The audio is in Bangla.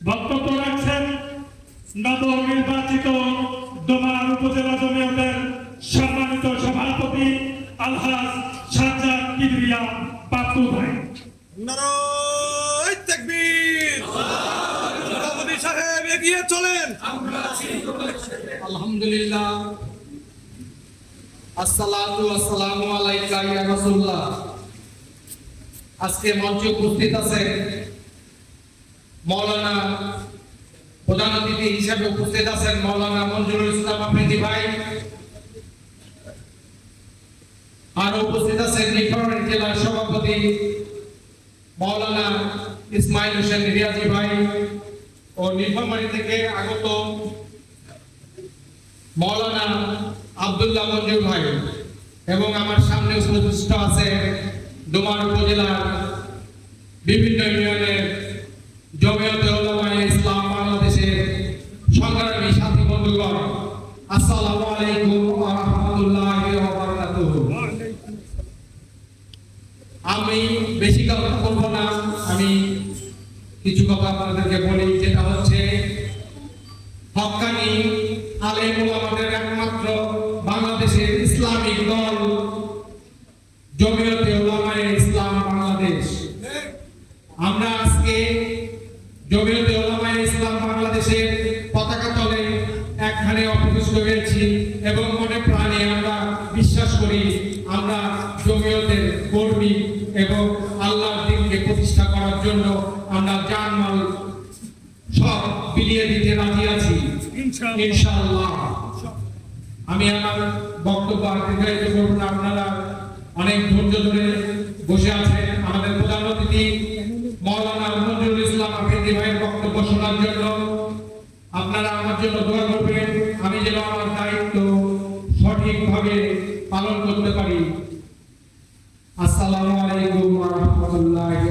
বক্তব্য রাখছেন নবনির্বাচিত দোমার উপজেলা জমিয়তের সম্মানিত সভাপতি আলহাজ সাজ্জাদ কিবরিয়া ভাই। সাহেব এগিয়ে চলেন। আলহামদুলিল্লাহ। আসসালাতু আসসালামু আলাইকা ইয়া রাসূলুল্লাহ। আজকে মঞ্চে উপস্থিত আছেন মাওলানা প্রধান অতিথি হিসেবে উপস্থিত আছেন মাওলানা মঞ্জুরুল ইসলাম ভাই। আর উপস্থিত আছেন নীলফামারী জেলার সভাপতি মাওলানা ইসমাইল হোসেন রিয়াজি ভাই ও থেকে আগত মৌলানা আব্দুল্লাহ মঞ্জুর ভাই এবং আমার সামনে আছে ডোমার উপজেলার বিভিন্ন ইউনিয়নের জমিয়তে ওলামায়ে ইসলাম বাংলাদেশের সংগ্রামী সাথী বন্ধুগণ আসসালামু আলাইকুম ওয়া রাহমাতুল্লাহি ওয়া বারাকাতুহু। আমি বেশি কথা বলব না, আমি কিছু কথা আপনাদেরকে বলি, যেটা হচ্ছে হক্কানি আলেম ওলামাদের একমাত্র বাংলাদেশের ইসলামিক দল, জমিয়তে ওলামায়ে ইসলাম বাংলাদেশ। আমরা আজকে জমিয়তে ওলামায়ে ইসলাম বাংলাদেশের পতাকা একখানে হয়েছি এবং মনে প্রাণে আমরা বিশ্বাস করি আমরা জমিয়তের কর্মী এবং আল্লাহর দিনকে প্রতিষ্ঠা করার জন্য আমরা জানমাল সব বিলিয়ে দিতে রাজি আছি। ইনশাআল্লাহ। আমি আমার বক্তব্য দীর্ঘায়িত করব না। আপনারা অনেক ধৈর্য ধরে বসে আছেন। আমাদের প্রধান অতিথি মৌলানা নজরুল ইসলাম আফ্রিদি ভাইয়ের বক্তব্য শোনার জন্য আপনারা আমার জন্য দোয়া করবেন। যেন আমার দায়িত্ব সঠিকভাবে পালন করতে পারি। আসসালামু আলাইকুম রাহমাতুল্লাহি